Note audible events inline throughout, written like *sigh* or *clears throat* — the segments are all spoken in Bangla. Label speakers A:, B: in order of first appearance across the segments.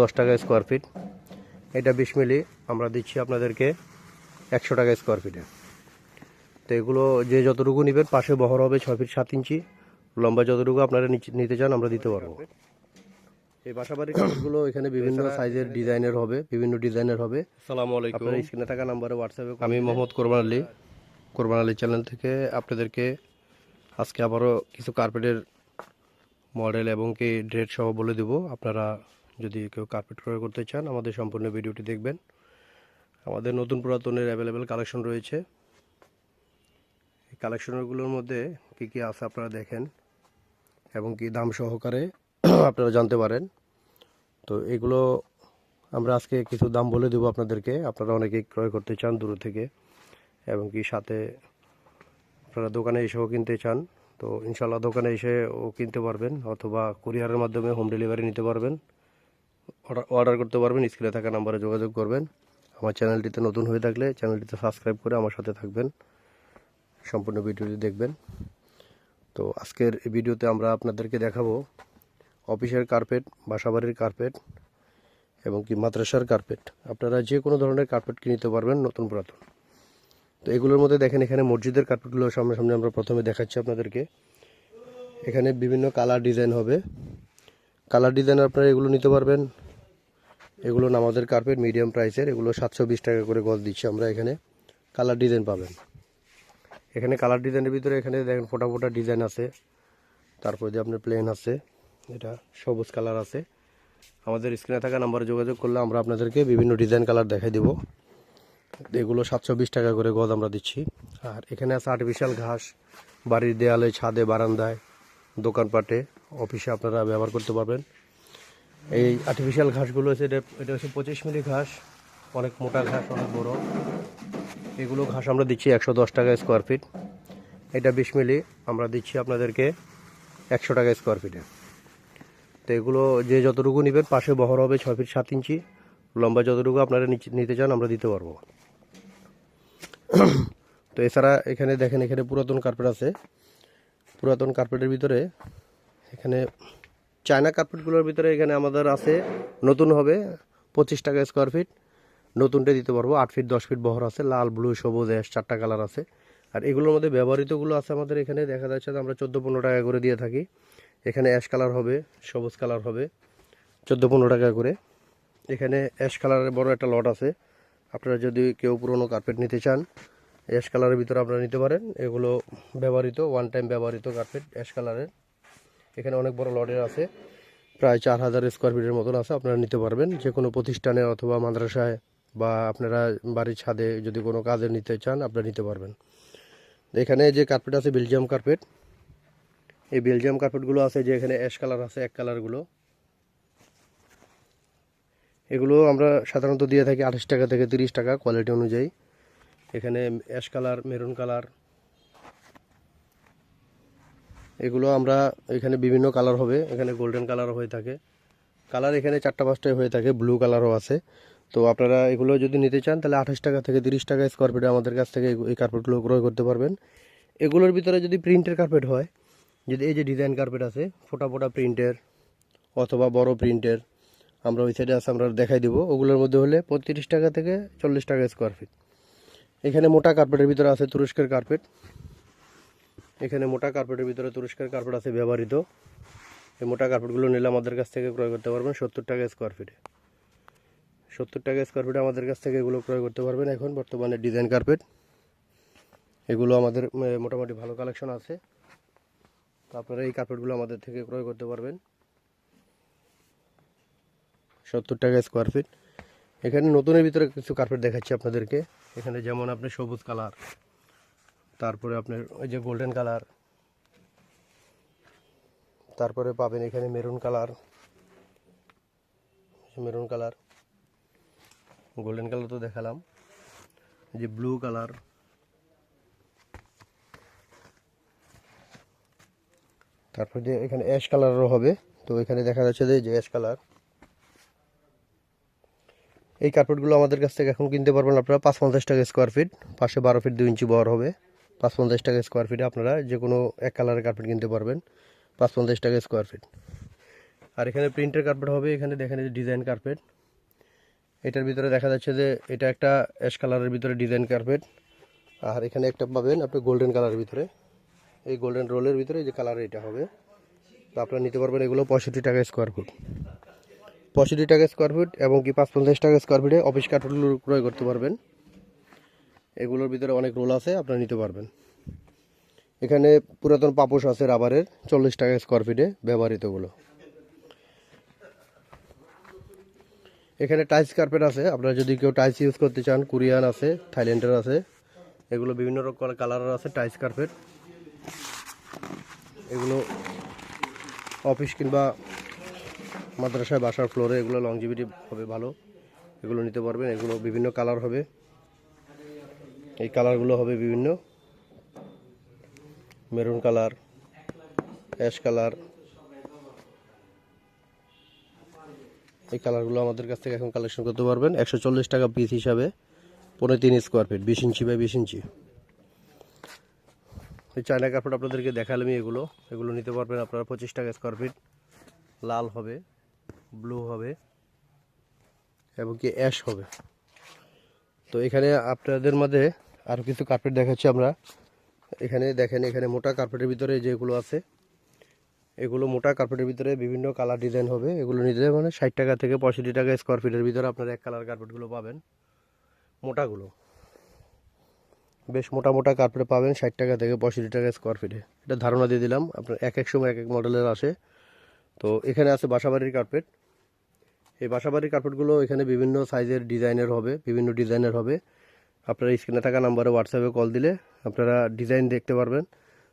A: দশ টাকা স্কোয়ার ফিট এটা বিশ মিলি আমরা দিচ্ছি আপনাদেরকে একশো টাকা স্কোয়ার ফিটে তো এগুলো যে যতটুকু নেবেন পাশে বহর হবে ছয় ফিট সাত ইঞ্চি। লম্বা যতটুকু আপনারা নিতে চান আমরা দিতে পারব। এই বাসাবাড়ির কাঠগুলো এখানে বিভিন্ন সাইজের ডিজাইনের হবে বিভিন্ন ডিজাইনের হবে।
B: সালামু আলাইকুম।
A: আপনারা স্ক্রিনে থাকা নাম্বারে হোয়াটসঅ্যাপে আমি মোহাম্মদ কোরবান আলী। কোরবান আলী চ্যানেল থেকে আপনাদেরকে আজকে আবারও কিছু কার্পেটের মডেল এবং কি ড্রেড সহ বলে দেব। আপনারা যদি কেউ কার্পেট ক্রয় করতে চান, আমাদের সম্পূর্ণ ভিডিওটি দেখবেন। আমাদের নতুন পুরাতনের অ্যাভেলেবেল কালেকশন রয়েছে। এই কালেকশনগুলোর মধ্যে কী কী আছে আপনারা দেখেন এবং কি দাম সহকারে *clears throat* আপনারা জানতে পারেন। তো এগুলো আমরা আজকে কিছু দাম বলে দেবো আপনাদেরকে। আপনারা অনেকেই ক্রয় করতে চান দূর থেকে এবং কি সাথে আপনারা দোকানে এসেও কিনতে চান। তো ইনশাল্লাহ দোকানে এসেও কিনতে পারবেন অথবা কুরিয়ারের মাধ্যমে হোম ডেলিভারি নিতে পারবেন। অর্ডার করতে পারবেন, স্ক্রিনে থাকা নাম্বারে যোগাযোগ করবেন। আমার চ্যানেলটিতে নতুন হয়ে থাকলে চ্যানেলটিতে সাবস্ক্রাইব করে আমার সাথে থাকবেন। সম্পূর্ণ ভিডিওটি দেখবেন। তো আজকের ভিডিওতে আমরা আপনাদেরকে দেখাবো অফিসের কার্পেট, বাসাবাড়ির কার্পেট এবং কি মাদ্রাসার কার্পেট। আপনারা যে কোনো ধরনের কার্পেট কিনে নিতে পারবেন, নতুন পুরাতন। তো এগুলোর মধ্যে দেখেন, এখানে মসজিদের কার্পেটগুলো সামনে সামনে আমরা প্রথমে দেখাচ্ছি আপনাদেরকে। এখানে বিভিন্ন কালার ডিজাইন হবে। কালার ডিজাইন আপনারা এগুলো নিতে পারবেন। এগুলো আমাদের কার্পেট মিডিয়াম প্রাইসের এগুলো সাতশো বিশ টাকা করে গজ দিচ্ছি আমরা এখানে। কালার ডিজাইন পাবেন। এখানে কালার ডিজাইনের ভিতরে এখানে দেখেন ফোটা ফোটা ডিজাইন আছে। তারপর যে আপনার প্লেন আছে, এটা সবুজ কালার আছে। আমাদের স্ক্রিনে থাকা নাম্বারে যোগাযোগ করলে আমরা আপনাদেরকে বিভিন্ন ডিজাইন কালার দেখাই দেবো। এগুলো সাতশো বিশ টাকা করে গজ আমরা দিচ্ছি। আর এখানে আছে আর্টিফিশিয়াল ঘাস, বাড়ির দেয়ালে, ছাদে, বারান্দায়, দোকানপাটে। অফিসে আপনারা ব্যবহার করতে পারবেন। এই আর্টিফিশিয়াল ঘাসগুলো হচ্ছে, এটা হচ্ছে পঁচিশ মিলি ঘাস। অনেক মোটা ঘাস, অনেক বড়। এগুলো ঘাস আমরা দিচ্ছি একশো দশ টাকা স্কোয়ার ফিট এটা বিশ মিলি, আমরা দিচ্ছি আপনাদেরকে একশো টাকা স্কোয়ার ফিটে তো এগুলো যে যতটুকু নেবেন, পাশে বহর হবে ছয় ফিট সাত ইঞ্চি। লম্বা যতটুকু আপনারা নিতে চান, আমরা দিতে পারব। তো এছাড়া এখানে দেখেন, এখানে পুরাতন কার্পেট আছে। পুরাতন কার্পেটের ভিতরে এখানে চায়না কার্পেটগুলোর ভিতরে এখানে আমাদের আছে, নতুন হবে, পঁচিশ টাকা স্কোয়ার ফিট নতুনটা দিতে পারব, আট ফিট দশ ফিট বহর আছে, লাল ব্লু সবুজ অ্যাশ চারটা কালার আছে। আর এগুলোর মধ্যে ব্যবহৃতগুলো আছে আমাদের এখানে, দেখা যাচ্ছে আমরা চোদ্দ পনেরো টাকা করে দিয়ে থাকি। এখানে অ্যাশ কালার হবে, সবুজ কালার হবে, চোদ্দ পনেরো টাকা করে। এখানে অ্যাশ কালারের বড় একটা লট আছে। আপনারা যদি কেউ পুরনো কার্পেট নিতে চান অ্যাশ কালারের ভিতরে আপনারা নিতে পারেন। এগুলো ব্যবহৃত ওয়ান টাইম ব্যবহৃত কার্পেট অ্যাশ কালারের এখানে অনেক বড় লটের আছে। প্রায় চার হাজার স্কোয়ার ফিটের মতন আছে, আপনারা নিতে পারবেন। যে কোনো প্রতিষ্ঠানে অথবা মাদ্রাসায় বা আপনারা বাড়ির ছাদে যদি কোনো কাজে নিতে চান, আপনারা নিতে পারবেন। এখানে যে কার্পেট আছে বেলজিয়াম কার্পেট এই বেলজিয়াম কার্পেটগুলো আছে, যে এখানে অ্যাশ কালার আছে, এক কালারগুলো এগুলো আমরা সাধারণত দিয়ে থাকি আঠাশ টাকা থেকে তিরিশ টাকা কোয়ালিটি অনুযায়ী। এখানে অ্যাশ কালার মেরুন কালার এগুলো আমরা এখানে বিভিন্ন কালার হবে। এখানে গোল্ডেন কালার হয়ে থাকে। কালার এখানে চারটা পাঁচটায় হয়ে থাকে। ব্লু কালারও আছে। তো আপনারা এগুলো যদি নিতে চান, তাহলে আঠাশ টাকা থেকে তিরিশ টাকা স্কোয়ার ফিটে আমাদের কাছ থেকে এই কার্পেটগুলো ক্রয় করতে পারবেন। এগুলোর ভিতরে যদি প্রিন্টের কার্পেট হয়, যদি এই যে ডিজাইন কার্পেট আছে, ফোটা ফোটা প্রিন্টের অথবা বড় প্রিন্টের আমরা ওই সাইডে আছে, আমরা দেখাই দেবো। ওগুলোর মধ্যে হলে পঁয়ত্রিশ টাকা থেকে চল্লিশ টাকা স্কোয়ার ফিট এখানে মোটা কার্পেটের ভিতরে আছে তুরস্কের কার্পেট এখানে মোটা কার্পেটের ভিতরে তুরস্কের কার্পেট আছে ব্যবহৃত। এই মোটা কার্পেটগুলো নিলে আমাদের কাছ থেকে ক্রয় করতে পারবেন সত্তর টাকা স্কোয়ার ফিটে সত্তর টাকা স্কোয়ার ফিটে আমাদের কাছ থেকে এগুলো ক্রয় করতে পারবেন এখন বর্তমানে ডিজাইন কার্পেট এগুলো আমাদের মোটামুটি ভালো কালেকশন আছে। তো আপনারা এই কার্পেটগুলো আমাদের থেকে ক্রয় করতে পারবেন। সত্তর টাকা স্কোয়ার ফিট এখানে নতুনের ভিতরে কিছু কার্পেট দেখাচ্ছি আপনাদেরকে। এখানে যেমন আপনি সবুজ কালার তারপরে আপনার ওই যে গোল্ডেন কালার তারপরে পাবেন এখানে maroon colour maroon colour golden colour তো দেখালাম যে ব্লু কালার তারপর যে এখানে অ্যাশ কালারও হবে, তো এখানে দেখা যাচ্ছে যে অ্যাশ কালার এই কার্পেটগুলো আমাদের কাছ থেকে এখন কিনতে পারবেন আপনারা পাঁচ পঞ্চাশ টাকা স্কোয়ার ফিট পাশে বারো ফিট দু ইঞ্চি বর হবে। পাঁচ পঞ্চাশ টাকা স্কোয়ার ফিটে আপনারা যে কোনো এক কালারের কার্পেট কিনতে পারবেন পাঁচ পঞ্চাশ টাকা স্কোয়ার ফিট আর এখানে প্রিন্টের কার্পেট হবে, এখানে দেখেন যে ডিজাইন কার্পেট এটার ভিতরে দেখা যাচ্ছে যে এটা একটা অ্যাশ কালারের ভিতরে ডিজাইন কার্পেট আর এখানে একটা পাবেন আপনি গোল্ডেন কালারের ভিতরে। এই গোল্ডেন রোলের ভিতরে যে কালার এটা হবে। তো আপনারা নিতে পারবেন এগুলো পঁয়ষট্টি টাকা স্কোয়ার ফুট পঁয়ষট্টি টাকা স্কোয়ার ফুট এবং কি পাঁচ পঞ্চাশ টাকা স্কোয়ার ফুটে অফিস কার্পেটগুলো ক্রয় করতে পারবেন। এগুলোর ভিতরে অনেক রোল আছে, আপনারা নিতে পারবেন। এখানে পুরাতন পাপোশ আছে রাবারের, চল্লিশ টাকা স্কোয়ার ফিটে ব্যবহৃতগুলো এখানে টাইলস কার্পেট আছে, আপনারা যদি কেউ টাইলস ইউজ করতে চান, কোরিয়ান আছে, থাইল্যান্ডের আছে, এগুলো বিভিন্ন রকম কালারের আছে টাইলস কার্পেট এগুলো অফিস কিংবা মাদ্রাসায় বাসার ফ্লোরে এগুলো লংজিভিটি হবে ভালো। এগুলো নিতে পারবেন, এগুলো বিভিন্ন কালার হবে। এই কালারগুলো হবে বিভিন্ন। Maroon colour, ash colour. এই কালারগুলো আমাদের কাছ থেকে এখন কালেকশন করতে পারবেন। একশো চল্লিশ টাকা পিস হিসাবে, পনেরো তিন স্কোয়ার ফিট বিশ ইঞ্চি বাই বিশ ইঞ্চি। এই চায়না কাপড় আপনাদেরকে দেখালামই এগুলো। এগুলো নিতে পারবেন আপনারা পঁচিশ টাকা স্কোয়ার ফিট লাল হবে ব্লু হবে, এবং কি অ্যাশ হবে। তো এখানে আপনাদের মাঝে আরও কিছু কার্পেট দেখাচ্ছি আমরা। এখানে দেখেন, এখানে মোটা কার্পেটের ভিতরে যেগুলো আছে, এগুলো মোটা কার্পেটের ভিতরে বিভিন্ন কালার ডিজাইন হবে। এগুলো নিতে মানে ষাট টাকা থেকে পঁয়ষট্টি টাকা স্কোয়ার ফিটের ভিতরে আপনারা এক কালার কার্পেটগুলো পাবেন। মোটাগুলো। বেশ মোটা মোটা কার্পেট পাবেন ষাট টাকা থেকে পঁয়ষট্টি টাকা স্কোয়ার ফিটে এটা ধারণা দিয়ে দিলাম, আপনার এক এক সময় এক এক মডেলের আসে। তো এখানে আছে বাসাবাড়ির কার্পেট এই বাসাবাড়ির কার্পেটগুলো এখানে বিভিন্ন সাইজের ডিজাইনের হবে, বিভিন্ন ডিজাইনের হবে। আপনারা স্ক্রিনে থাকা নাম্বারে হোয়াটসঅ্যাপে কল দিলে আপনারা ডিজাইন দেখতে পারবেন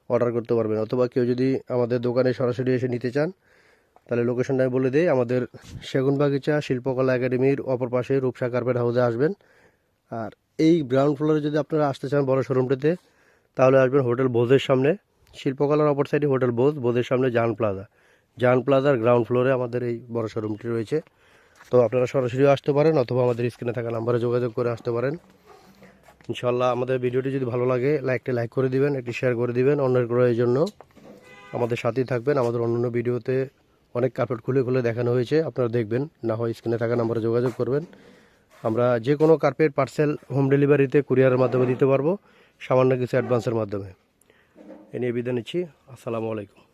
A: অর্ডার করতে পারবেন। অথবা কেউ যদি আমাদের দোকানে সরাসরি এসে নিতে চান, তাহলে লোকেশনটা আমি বলে দিই, আমাদের সেগুন বাগিচা শিল্পকলা একাডেমির অপর পাশে রূপসা কার্পেট হাউসে আসবেন। আর এই গ্রাউন্ড ফ্লোরে যদি আপনারা আসতে চান বড় শোরুমটিতে তাহলে আসবেন হোটেল বোঝের সামনে। শিল্পকলার অপর সাইডে হোটেল বোঝ বোঝের সামনে জান প্লাজা জান প্লাজার গ্রাউন্ড ফ্লোরে আমাদের এই বড় শোরুমটি রয়েছে। তো আপনারা সরাসরিও আসতে পারেন, অথবা আমাদের স্ক্রিনে থাকা নাম্বারে যোগাযোগ করে আসতে পারেন। ইনশাল্লাহ আমাদের ভিডিওটি যদি ভালো লাগে, লাইকটি লাইক করে দিবেন, একটি শেয়ার করে দিবেন অন্যের ক্রয়ের জন্য। আমাদের সাথেই থাকবেন, আমাদের অন্যান্য ভিডিওতে অনেক কার্পেট খুলে খুলে দেখানো হয়েছে, আপনারা দেখবেন। না হয় স্ক্রিনে থাকা নাম্বারে যোগাযোগ করবেন। আমরা যে কোনো কার্পেট পার্সেল হোম ডেলিভারিতে, কুরিয়ারের মাধ্যমে দিতে পারব, সামান্য কিছু অ্যাডভান্সের মাধ্যমে। এ নিয়ে বিদায় নিচ্ছি। আসসালামু আলাইকুম।